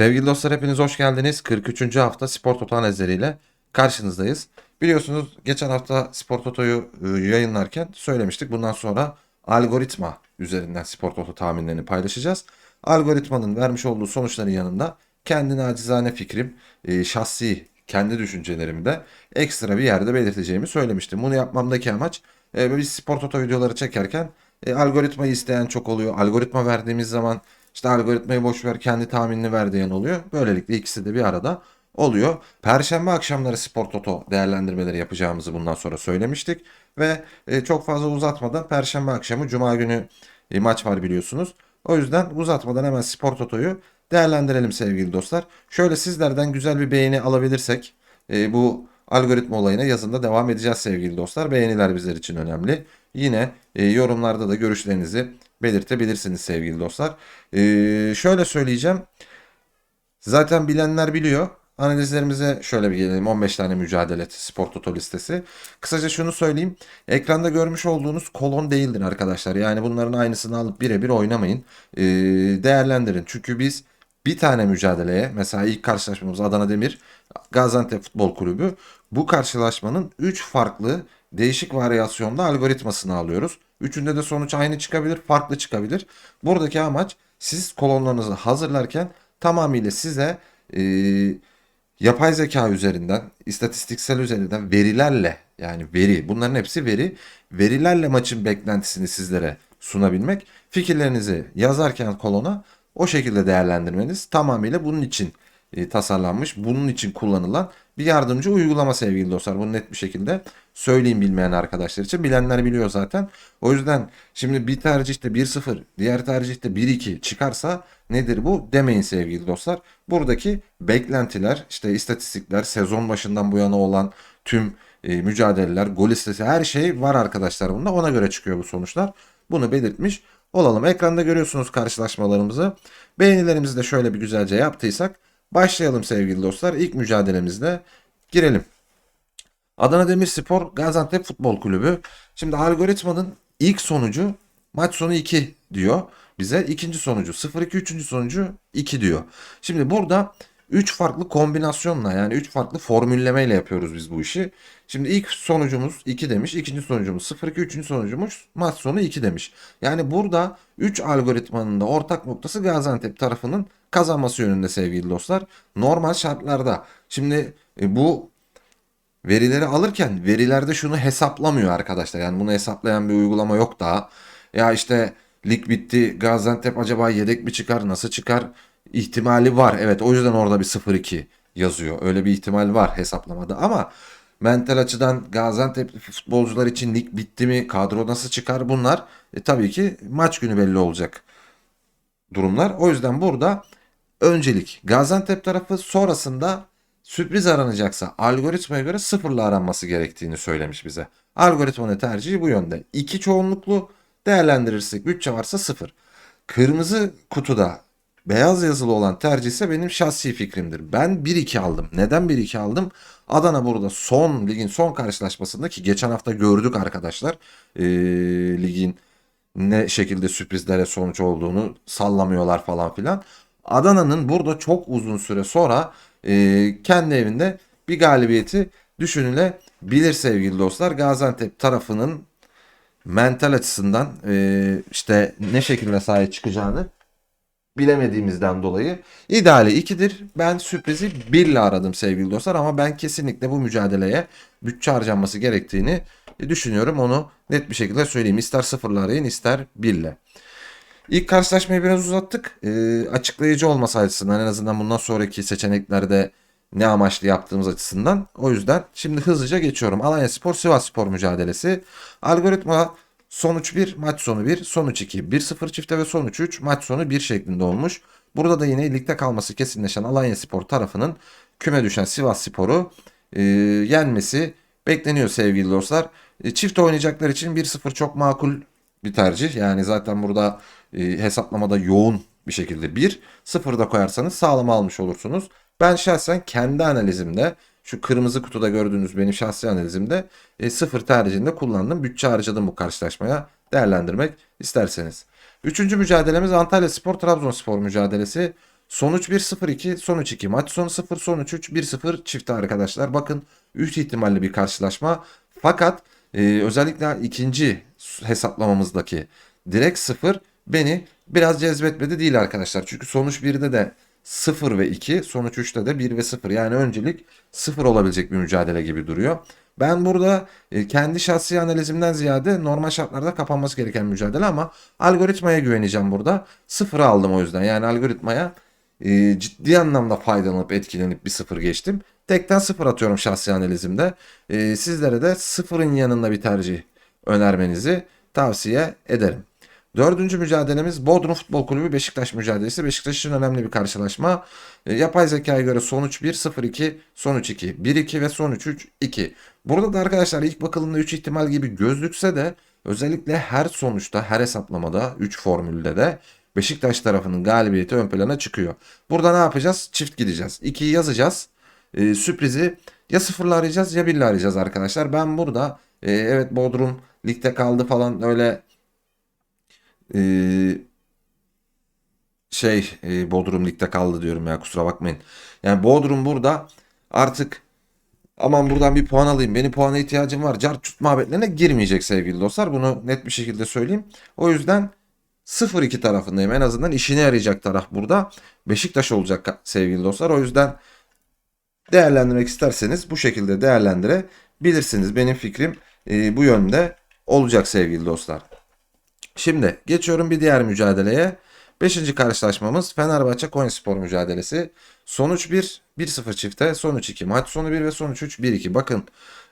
Sevgili dostlar hepiniz hoş geldiniz. 43. hafta Spor Toto analizleriyle karşınızdayız. Biliyorsunuz geçen hafta Spor Toto'yu e, yayınlarken söylemiştik. Bundan sonra algoritma üzerinden Spor Toto tahminlerini paylaşacağız. Algoritmanın vermiş olduğu sonuçların yanında kendi nacizane fikrim, e, şahsi kendi düşüncelerimi de ekstra bir yerde belirteceğimi söylemiştim. Bunu yapmamdaki amaç e, biz Spor Toto videoları çekerken algoritmayı isteyen çok oluyor. Algoritma verdiğimiz zaman işte algoritmayı boş ver kendi tahminini ver diyen oluyor. Böylelikle ikisi de bir arada oluyor. Perşembe akşamları Spor Toto değerlendirmeleri yapacağımızı bundan sonra söylemiştik. Ve e, çok fazla uzatmadan Perşembe akşamı Cuma günü maç var biliyorsunuz. O yüzden uzatmadan hemen Spor Toto'yu değerlendirelim sevgili dostlar. Şöyle sizlerden güzel bir beğeni alabilirsek e, bu algoritma olayına yazında devam edeceğiz sevgili dostlar. Beğeniler bizler için önemli. Yine e, yorumlarda da görüşlerinizi belirtebilirsiniz sevgili dostlar. E, şöyle söyleyeceğim. Zaten bilenler biliyor. Analizlerimize şöyle bir gelelim. 15 tane mücadele spor toto listesi. Kısaca şunu söyleyeyim. Ekranda görmüş olduğunuz kolon değildir arkadaşlar. Yani bunların aynısını alıp birebir oynamayın. E, değerlendirin. Çünkü biz bir tane mücadeleye mesela ilk karşılaşmamız Adana Demir Gaziantep Futbol Kulübü bu karşılaşmanın 3 farklı değişik varyasyonda algoritmasını alıyoruz. Üçünde de sonuç aynı çıkabilir, farklı çıkabilir. Buradaki amaç siz kolonlarınızı hazırlarken tamamıyla size e, yapay zeka üzerinden, istatistiksel üzerinden verilerle yani veri bunların hepsi veri. Verilerle maçın beklentisini sizlere sunabilmek. Fikirlerinizi yazarken kolona o şekilde değerlendirmeniz tamamıyla bunun için e, tasarlanmış, bunun için kullanılan bir yardımcı uygulama sevgili dostlar. Bunu net bir şekilde söyleyeyim bilmeyen arkadaşlar için. Bilenler biliyor zaten. O yüzden şimdi bir tercihte 1-0, diğer tercihte 1-2 çıkarsa nedir bu demeyin sevgili dostlar. Buradaki beklentiler, işte istatistikler, sezon başından bu yana olan tüm e, mücadeleler, gol listesi her şey var arkadaşlar bunda. Ona göre çıkıyor bu sonuçlar. Bunu belirtmiş olalım. Ekranda görüyorsunuz karşılaşmalarımızı. Beğenilerimizi de şöyle bir güzelce yaptıysak başlayalım sevgili dostlar. İlk mücadelemizle girelim. Adana Demirspor Gaziantep Futbol Kulübü. Şimdi algoritmanın ilk sonucu maç sonu 2 diyor bize. İkinci sonucu 0-2, üçüncü sonucu 2 diyor. Şimdi burada 3 farklı kombinasyonla yani 3 farklı formüllemeyle yapıyoruz biz bu işi. Şimdi ilk sonucumuz 2 demiş. ikinci sonucumuz 0-2. Üçüncü sonucumuz maç sonu 2 demiş. Yani burada 3 algoritmanın da ortak noktası Gaziantep tarafının kazanması yönünde sevgili dostlar. Normal şartlarda. Şimdi e, bu verileri alırken verilerde şunu hesaplamıyor arkadaşlar. Yani bunu hesaplayan bir uygulama yok daha. Ya işte lig bitti Gaziantep acaba yedek mi çıkar nasıl çıkar ihtimali var. Evet o yüzden orada bir 0-2 yazıyor. Öyle bir ihtimal var hesaplamada ama mental açıdan Gaziantep futbolcular için lig bitti mi kadro nasıl çıkar bunlar e, tabii ki maç günü belli olacak durumlar. O yüzden burada öncelik Gaziantep tarafı sonrasında sürpriz aranacaksa algoritmaya göre sıfırla aranması gerektiğini söylemiş bize. Algoritmanın tercihi bu yönde. İki çoğunluklu değerlendirirsek bütçe varsa sıfır. Kırmızı kutuda beyaz yazılı olan tercih ise benim şahsi fikrimdir. Ben 1-2 aldım. Neden 1-2 aldım? Adana burada son ligin son karşılaşmasında ki geçen hafta gördük arkadaşlar ee, ligin ne şekilde sürprizlere sonuç olduğunu sallamıyorlar falan filan. Adana'nın burada çok uzun süre sonra e, kendi evinde bir galibiyeti düşünülebilir sevgili dostlar. Gaziantep tarafının mental açısından e, işte ne şekilde sahaya çıkacağını bilemediğimizden dolayı ideali 2'dir. Ben sürprizi 1 ile aradım sevgili dostlar ama ben kesinlikle bu mücadeleye bütçe harcanması gerektiğini düşünüyorum. Onu net bir şekilde söyleyeyim. İster 0 ile arayın ister 1 ile. İlk karşılaşmayı biraz uzattık. E, açıklayıcı olması açısından en azından bundan sonraki seçeneklerde ne amaçlı yaptığımız açısından. O yüzden şimdi hızlıca geçiyorum. Alanya Spor Sivas Spor mücadelesi. Algoritma sonuç 1, maç sonu 1, sonuç 2. 1-0 çifte ve sonuç 3, maç sonu 1 şeklinde olmuş. Burada da yine ligde kalması kesinleşen Alanya Spor tarafının küme düşen Sivas Spor'u e, yenmesi bekleniyor sevgili dostlar. E, çift oynayacaklar için 1-0 çok makul bir tercih. Yani zaten burada e, hesaplamada yoğun bir şekilde 1, 0 da koyarsanız sağlam almış olursunuz. Ben şahsen kendi analizimde şu kırmızı kutuda gördüğünüz benim şahsi analizimde e, sıfır tercihinde kullandım. Bütçe harcadım bu karşılaşmaya değerlendirmek isterseniz. Üçüncü mücadelemiz Antalya Spor Trabzonspor mücadelesi. Sonuç 1-0-2, sonuç 2. Maç sonu 0, sonuç 3, 1-0 çifte arkadaşlar. Bakın 3 ihtimalli bir karşılaşma. Fakat e, özellikle ikinci hesaplamamızdaki direkt 0 beni biraz cezbetmedi değil arkadaşlar. Çünkü sonuç 1'de de 0 ve 2, sonuç 3'te de 1 ve 0. Yani öncelik 0 olabilecek bir mücadele gibi duruyor. Ben burada e, kendi şahsi analizimden ziyade normal şartlarda kapanması gereken mücadele ama algoritmaya güveneceğim burada. Sıfırı aldım o yüzden. Yani algoritmaya e, ciddi anlamda faydalanıp etkilenip bir sıfır geçtim. Tekten sıfır atıyorum şahsi analizimde. E, sizlere de sıfırın yanında bir tercih önermenizi tavsiye ederim. Dördüncü mücadelemiz Bodrum Futbol Kulübü Beşiktaş mücadelesi. Beşiktaş için önemli bir karşılaşma. E, yapay zekaya göre sonuç 1, 0-2, sonuç 2, 1-2 ve sonuç 3, 2. Burada da arkadaşlar ilk bakıldığında 3 ihtimal gibi gözlükse de özellikle her sonuçta, her hesaplamada, 3 formülde de Beşiktaş tarafının galibiyeti ön plana çıkıyor. Burada ne yapacağız? Çift gideceğiz. 2'yi yazacağız. E, sürprizi ya sıfırla arayacağız ya birle arayacağız arkadaşlar. Ben burada e, evet Bodrum ligde kaldı falan öyle e, şey e, Bodrum ligde kaldı diyorum ya kusura bakmayın. Yani Bodrum burada artık aman buradan bir puan alayım. Benim puana ihtiyacım var. Cart muhabbetlerine girmeyecek sevgili dostlar. Bunu net bir şekilde söyleyeyim. O yüzden 0-2 tarafındayım. En azından işine yarayacak taraf burada. Beşiktaş olacak sevgili dostlar. O yüzden değerlendirmek isterseniz bu şekilde değerlendirebilirsiniz. Benim fikrim e, bu yönde olacak sevgili dostlar. Şimdi geçiyorum bir diğer mücadeleye. Beşinci karşılaşmamız Fenerbahçe Konyaspor mücadelesi. Sonuç 1, 1-0 çifte, sonuç 2. Maç sonu 1 ve sonuç 3, 1-2. Bakın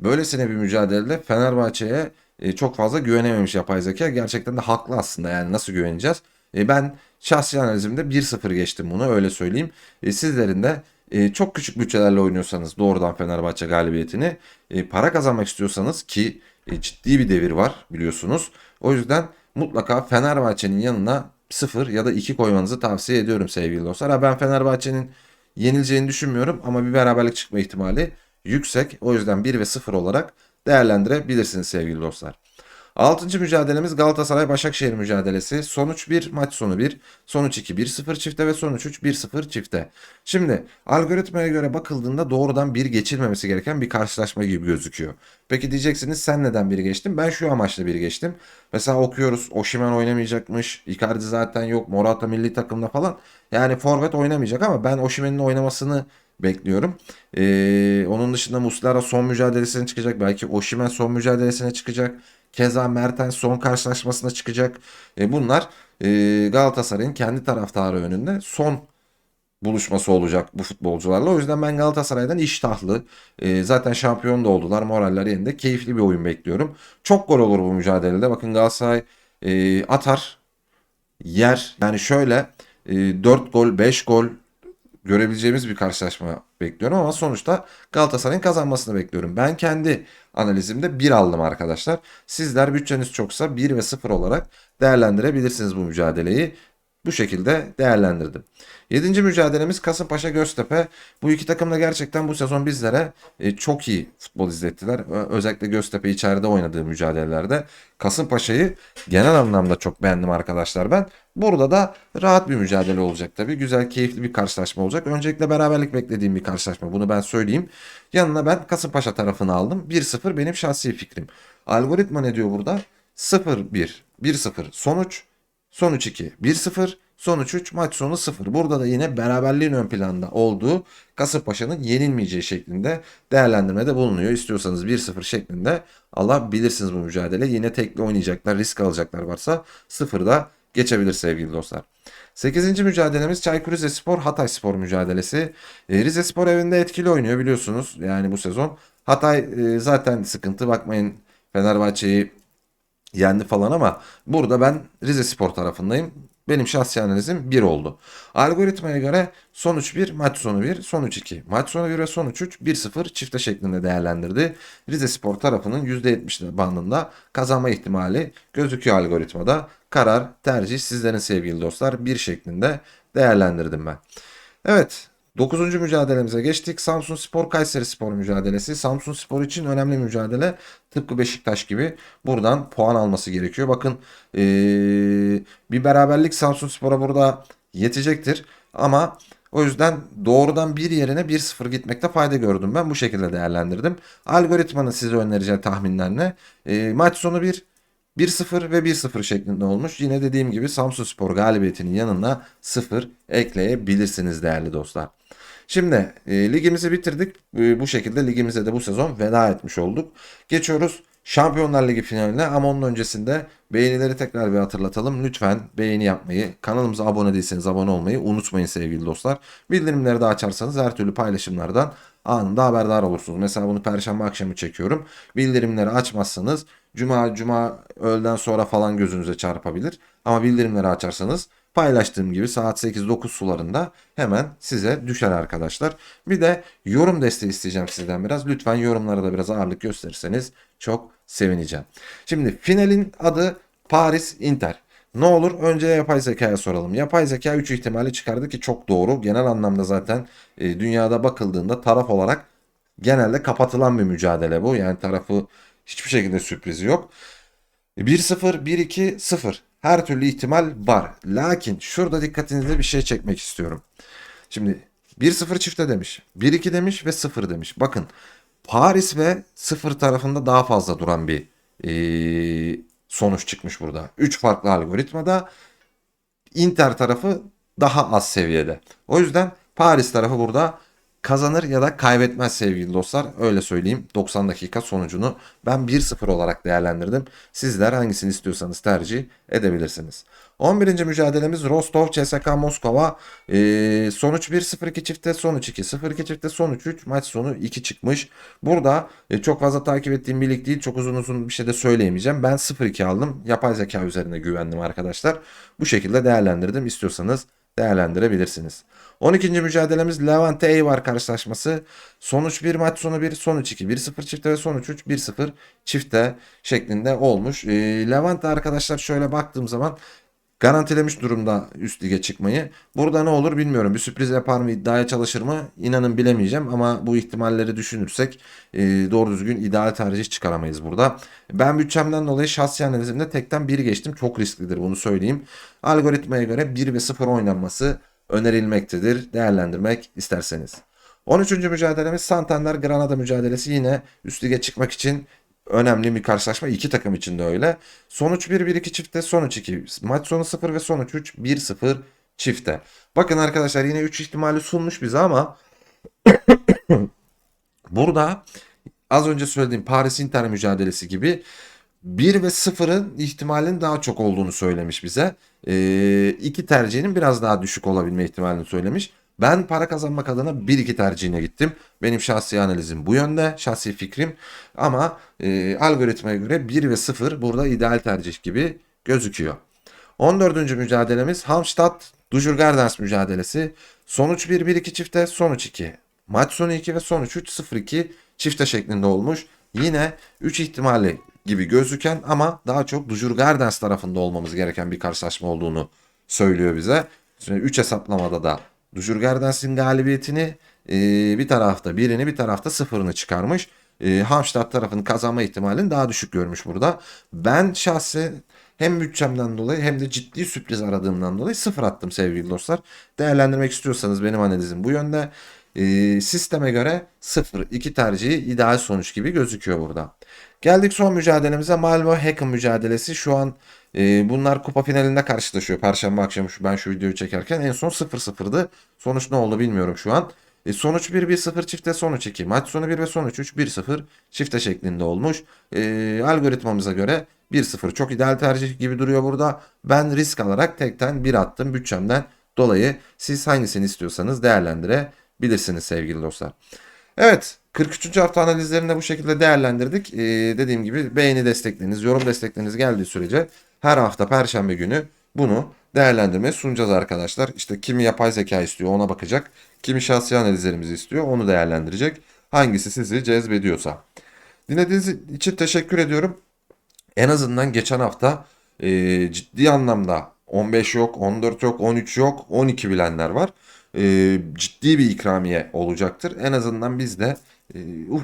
böylesine bir mücadelede Fenerbahçe'ye e, çok fazla güvenememiş yapay zeka. Gerçekten de haklı aslında yani nasıl güveneceğiz? E, ben şahsi analizimde 1-0 geçtim bunu öyle söyleyeyim. E, sizlerin de çok küçük bütçelerle oynuyorsanız doğrudan Fenerbahçe galibiyetini para kazanmak istiyorsanız ki ciddi bir devir var biliyorsunuz. O yüzden mutlaka Fenerbahçe'nin yanına 0 ya da 2 koymanızı tavsiye ediyorum sevgili dostlar. Ben Fenerbahçe'nin yenileceğini düşünmüyorum ama bir beraberlik çıkma ihtimali yüksek. O yüzden 1 ve 0 olarak değerlendirebilirsiniz sevgili dostlar. Altıncı mücadelemiz Galatasaray Başakşehir mücadelesi. Sonuç 1, maç sonu 1. Sonuç 2, 1-0 çifte ve sonuç 3, 1-0 çifte. Şimdi algoritmaya göre bakıldığında doğrudan bir geçilmemesi gereken bir karşılaşma gibi gözüküyor. Peki diyeceksiniz sen neden biri geçtin? Ben şu amaçla biri geçtim. Mesela okuyoruz Oşimen oynamayacakmış. Icardi zaten yok. Morata milli takımda falan. Yani forvet oynamayacak ama ben Oşimen'in oynamasını bekliyorum. Ee, onun dışında Muslera son mücadelesine çıkacak. Belki Oşimen son mücadelesine çıkacak. Keza Mertens son karşılaşmasına çıkacak. E, bunlar e, Galatasaray'ın kendi taraftarı önünde son buluşması olacak bu futbolcularla. O yüzden ben Galatasaray'dan iştahlı. E, zaten şampiyon da oldular. Moraller yerinde. Keyifli bir oyun bekliyorum. Çok gol olur bu mücadelede. Bakın Galatasaray e, atar. Yer. Yani şöyle e, 4 gol 5 gol görebileceğimiz bir karşılaşma bekliyorum ama sonuçta Galatasaray'ın kazanmasını bekliyorum. Ben kendi analizimde 1 aldım arkadaşlar. Sizler bütçeniz çoksa 1 ve 0 olarak değerlendirebilirsiniz bu mücadeleyi. Bu şekilde değerlendirdim. Yedinci mücadelemiz Kasımpaşa Göztepe. Bu iki takım da gerçekten bu sezon bizlere e, çok iyi futbol izlettiler. Özellikle Göztepe içeride oynadığı mücadelelerde. Kasımpaşa'yı genel anlamda çok beğendim arkadaşlar ben. Burada da rahat bir mücadele olacak tabii. Güzel, keyifli bir karşılaşma olacak. Öncelikle beraberlik beklediğim bir karşılaşma. Bunu ben söyleyeyim. Yanına ben Kasımpaşa tarafını aldım. 1-0 benim şahsi fikrim. Algoritma ne diyor burada? 0-1, 1-0 sonuç, sonuç 2, 1-0, Sonuç 3 maç sonu 0. Burada da yine beraberliğin ön planda olduğu Kasımpaşa'nın yenilmeyeceği şeklinde değerlendirmede bulunuyor. İstiyorsanız 1-0 şeklinde alabilirsiniz bu mücadele. Yine tekli oynayacaklar, risk alacaklar varsa 0'da geçebilir sevgili dostlar. 8. mücadelemiz Çaykur Rizespor Hatay Spor mücadelesi. E, Rizespor evinde etkili oynuyor biliyorsunuz. Yani bu sezon. Hatay e, zaten sıkıntı bakmayın Fenerbahçe'yi yendi falan ama burada ben Rize Spor tarafındayım. Benim şahsi analizim 1 oldu. Algoritmaya göre sonuç 1, maç sonu 1, sonuç 2. Maç sonu 1 ve sonuç 3, 1-0 çifte şeklinde değerlendirdi. Rize Spor tarafının %70 bandında kazanma ihtimali gözüküyor algoritmada. Karar, tercih sizlerin sevgili dostlar bir şeklinde değerlendirdim ben. Evet 9. mücadelemize geçtik. Samsun Spor Kayseri Spor mücadelesi. Samsun Spor için önemli mücadele. Tıpkı Beşiktaş gibi buradan puan alması gerekiyor. Bakın ee, bir beraberlik Samsun Spor'a burada yetecektir. Ama o yüzden doğrudan bir yerine 1-0 gitmekte fayda gördüm ben. Bu şekilde değerlendirdim. Algoritmanın size önereceği tahminler ne? E, maç sonu 1, 1-0 ve 1-0 şeklinde olmuş. Yine dediğim gibi Samsun Spor galibiyetinin yanına 0 ekleyebilirsiniz değerli dostlar. Şimdi e, ligimizi bitirdik. E, bu şekilde ligimize de bu sezon veda etmiş olduk. Geçiyoruz Şampiyonlar Ligi finaline ama onun öncesinde beğenileri tekrar bir hatırlatalım. Lütfen beğeni yapmayı, kanalımıza abone değilseniz abone olmayı unutmayın sevgili dostlar. Bildirimleri de açarsanız her türlü paylaşımlardan anında haberdar olursunuz. Mesela bunu perşembe akşamı çekiyorum. Bildirimleri açmazsanız cuma cuma öğleden sonra falan gözünüze çarpabilir. Ama bildirimleri açarsanız paylaştığım gibi saat 8-9 sularında hemen size düşer arkadaşlar. Bir de yorum desteği isteyeceğim sizden biraz. Lütfen yorumlara da biraz ağırlık gösterirseniz çok sevineceğim. Şimdi finalin adı Paris Inter. Ne olur önce yapay zekaya soralım. Yapay zeka 3 ihtimali çıkardı ki çok doğru. Genel anlamda zaten e, dünyada bakıldığında taraf olarak genelde kapatılan bir mücadele bu. Yani tarafı hiçbir şekilde sürprizi yok. 1-0, 1-2, 0. Her türlü ihtimal var. Lakin şurada dikkatinize bir şey çekmek istiyorum. Şimdi 1-0 çifte demiş. 1-2 demiş ve 0 demiş. Bakın Paris ve 0 tarafında daha fazla duran bir ee, sonuç çıkmış burada. 3 farklı algoritmada Inter tarafı daha az seviyede. O yüzden Paris tarafı burada kazanır ya da kaybetmez sevgili dostlar. Öyle söyleyeyim 90 dakika sonucunu ben 1-0 olarak değerlendirdim. Sizler hangisini istiyorsanız tercih edebilirsiniz. 11. mücadelemiz Rostov CSK Moskova. Ee, sonuç 1-0-2 çifte sonuç 2. 0-2 çifte sonuç 3. Maç sonu 2 çıkmış. Burada e, çok fazla takip ettiğim bir lig değil. Çok uzun uzun bir şey de söyleyemeyeceğim. Ben 0-2 aldım. Yapay zeka üzerine güvendim arkadaşlar. Bu şekilde değerlendirdim. İstiyorsanız değerlendirebilirsiniz. 12. mücadelemiz Levante Eibar karşılaşması. Sonuç 1 maç sonu 1 sonuç 2. 1-0 çifte ve sonuç 3 1-0 çifte şeklinde olmuş. E, Levante arkadaşlar şöyle baktığım zaman garantilemiş durumda üst lige çıkmayı. Burada ne olur bilmiyorum. Bir sürpriz yapar mı iddiaya çalışır mı inanın bilemeyeceğim ama bu ihtimalleri düşünürsek e, doğru düzgün ideal tercih çıkaramayız burada. Ben bütçemden dolayı şahsi analizimde tekten 1 geçtim. Çok risklidir bunu söyleyeyim. Algoritmaya göre 1 ve 0 oynanması önerilmektedir. Değerlendirmek isterseniz. 13. mücadelemiz Santander Granada mücadelesi yine üst lige çıkmak için önemli bir karşılaşma. İki takım için de öyle. Sonuç 1-1-2 çifte, sonuç 2. Maç sonu 0 ve sonuç 3 1-0 çifte. Bakın arkadaşlar yine 3 ihtimali sunmuş bize ama burada az önce söylediğim Paris Inter mücadelesi gibi 1 ve 0'ın ihtimalin daha çok olduğunu söylemiş bize. Ee, iki tercihinin biraz daha düşük olabilme ihtimalini söylemiş. Ben para kazanmak adına 1-2 tercihine gittim. Benim şahsi analizim bu yönde, şahsi fikrim. Ama e, algoritmaya göre 1 ve 0 burada ideal tercih gibi gözüküyor. 14. mücadelemiz Hamstadt Dujurgardens mücadelesi. Sonuç 1-1-2 çifte, sonuç 2. Maç sonu 2 ve sonuç 3-0-2 çifte şeklinde olmuş. Yine 3 ihtimali gibi gözüken ama daha çok Dujurgardens tarafında olmamız gereken bir karşılaşma olduğunu söylüyor bize. Şimdi 3 hesaplamada da Dujurgardens'in galibiyetini e, bir tarafta birini bir tarafta sıfırını çıkarmış. E, tarafının kazanma ihtimalini daha düşük görmüş burada. Ben şahsen hem bütçemden dolayı hem de ciddi sürpriz aradığımdan dolayı sıfır attım sevgili dostlar. Değerlendirmek istiyorsanız benim analizim bu yönde. E, sisteme göre sıfır iki tercihi ideal sonuç gibi gözüküyor burada. Geldik son mücadelemize Malmö Hacken mücadelesi. Şu an e, bunlar kupa finalinde karşılaşıyor. Perşembe akşamı şu, ben şu videoyu çekerken en son 0-0'dı. Sonuç ne oldu bilmiyorum şu an. E, sonuç 1-1-0 çifte sonuç 2. Maç sonu 1 ve sonuç 3 1-0 çifte şeklinde olmuş. E, algoritmamıza göre 1-0 çok ideal tercih gibi duruyor burada. Ben risk alarak tekten 1 attım bütçemden dolayı. Siz hangisini istiyorsanız değerlendirebilirsiniz sevgili dostlar. Evet 43. hafta analizlerini de bu şekilde değerlendirdik. Ee, dediğim gibi beğeni destekleriniz, yorum destekleriniz geldiği sürece her hafta perşembe günü bunu değerlendirmeye sunacağız arkadaşlar. İşte kimi yapay zeka istiyor ona bakacak. Kimi şahsi analizlerimizi istiyor onu değerlendirecek. Hangisi sizi cezbediyorsa. Dinlediğiniz için teşekkür ediyorum. En azından geçen hafta e, ciddi anlamda 15 yok, 14 yok, 13 yok, 12 bilenler var. E, ciddi bir ikramiye olacaktır. En azından biz de e,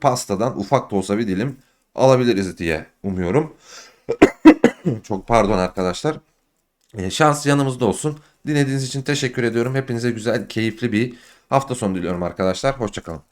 pastadan ufak da olsa bir dilim alabiliriz diye umuyorum. Çok pardon arkadaşlar. E, şans yanımızda olsun. Dinlediğiniz için teşekkür ediyorum. Hepinize güzel, keyifli bir hafta sonu diliyorum arkadaşlar. Hoşçakalın.